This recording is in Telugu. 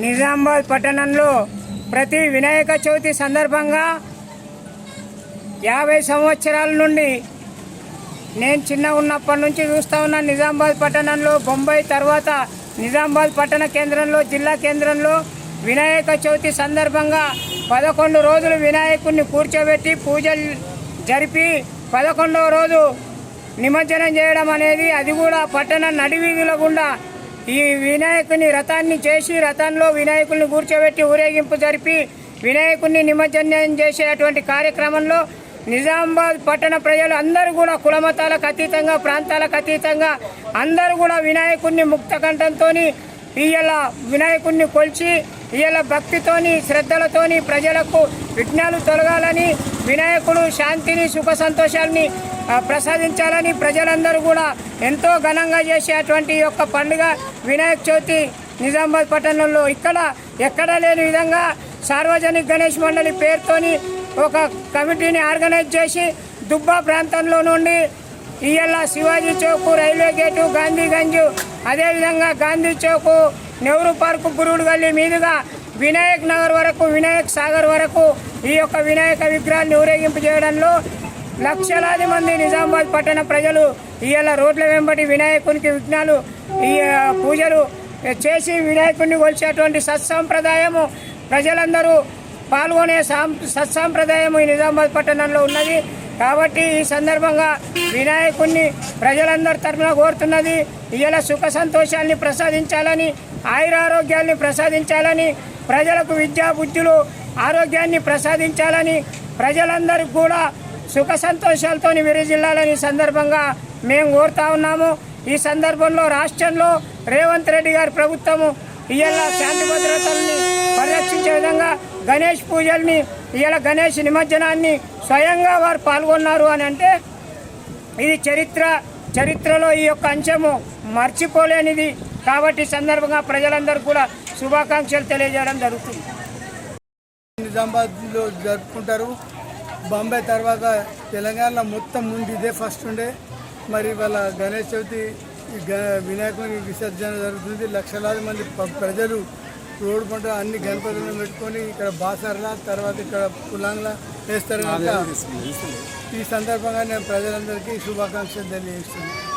నిజామాబాద్ పట్టణంలో ప్రతి వినాయక చవితి సందర్భంగా యాభై సంవత్సరాల నుండి నేను చిన్న ఉన్నప్పటి నుంచి చూస్తా ఉన్నా నిజామాబాద్ పట్టణంలో బొంబాయి తర్వాత నిజామాబాద్ పట్టణ కేంద్రంలో జిల్లా కేంద్రంలో వినాయక చవితి సందర్భంగా పదకొండు రోజులు వినాయకుడిని కూర్చోబెట్టి పూజలు జరిపి పదకొండవ రోజు నిమజ్జనం చేయడం అనేది అది కూడా పట్టణ నడివీధుల గుండా ఈ వినాయకుని రథాన్ని చేసి రథంలో వినాయకుల్ని కూర్చోబెట్టి ఊరేగింపు జరిపి వినాయకుడిని నిమజ్జనం చేసేటువంటి కార్యక్రమంలో నిజామాబాద్ పట్టణ ప్రజలు అందరూ కూడా కులమతాలకు అతీతంగా ప్రాంతాలకు అతీతంగా అందరూ కూడా వినాయకుడిని ముక్తకంఠంతో ఇయ్యాల వినాయకుడిని కొలిచి ఇలా భక్తితోని శ్రద్ధలతోని ప్రజలకు విఘ్నాలు తొలగాలని వినాయకుడు శాంతిని సుఖ సంతోషాలని ప్రసాదించాలని ప్రజలందరూ కూడా ఎంతో ఘనంగా చేసేటువంటి యొక్క పండుగ వినాయక చవితి నిజామాబాద్ పట్టణంలో. ఇక్కడ ఎక్కడా లేని విధంగా సార్వజనిక గణేష్ మండలి పేరుతోని ఒక కమిటీని ఆర్గనైజ్ చేసి దుబ్బా ప్రాంతంలో నుండి ఇయ్యాల శివాజీ చౌకు రైల్వే గేటు గాంధీగంజ్ అదేవిధంగా గాంధీ చౌకు నెహ్రూ పార్కు గురువుడు గల్లీ మీదుగా వినాయక్ నగర్ వరకు వినాయక్ సాగర్ వరకు ఈ యొక్క వినాయక విగ్రహాన్ని ఊరేగింపు చేయడంలో లక్షలాది మంది నిజామాబాద్ పట్టణ ప్రజలు ఇవాళ రోడ్ల వెంబడి వినాయకునికి విఘ్నాలు ఈ పూజలు చేసి వినాయకుడిని కొలిచేటువంటి సత్సాంప్రదాయము ప్రజలందరూ పాల్గొనే సాం సత్సాంప్రదాయం ఈ నిజామాబాద్ పట్టణంలో ఉన్నది. కాబట్టి ఈ సందర్భంగా వినాయకుడిని ప్రజలందరి తరఫున కోరుతున్నది ఇవాళ సుఖ సంతోషాన్ని ప్రసాదించాలని ఆయురారోగ్యాల్ని ప్రసాదించాలని ప్రజలకు విద్యా బుద్ధులు ఆరోగ్యాన్ని ప్రసాదించాలని ప్రజలందరికీ కూడా సుఖ సంతోషాలతో విరజిల్లాలని సందర్భంగా మేము కోరుతా ఉన్నాము. ఈ సందర్భంలో రాష్ట్రంలో రేవంత్ రెడ్డి గారి ప్రభుత్వము ఇవాళ శాంతి భద్రతల్ని పరిరక్షించే విధంగా గణేష్ పూజల్ని ఇవాళ గణేష్ నిమజ్జనాన్ని స్వయంగా వారు పాల్గొన్నారు అని అంటే ఇది చరిత్ర చరిత్రలో ఈ యొక్క అంశము మర్చిపోలేనిది. కాబట్టి సందర్భంగా ప్రజలందరూ కూడా శుభాకాంక్షలు తెలియజేయడం జరుగుతుంది. నిజామాబాద్లో జరుపుకుంటారు. బాంబే తర్వాత తెలంగాణలో మొత్తం ముందు ఇదే ఫస్ట్ ఉండే. మరి వాళ్ళ గణేష్ చవితి గ- వినాయకుని విసర్జన జరుగుతుంది. లక్షలాది మంది ప్రజలు రోడ్డు పంట అన్ని గణపతులను పెట్టుకొని ఇక్కడ బాసర్లా తర్వాత ఇక్కడ పులాంగ్లా వేస్తారు కనుక ఈ సందర్భంగా నేను ప్రజలందరికీ శుభాకాంక్షలు తెలియజేస్తున్నాను.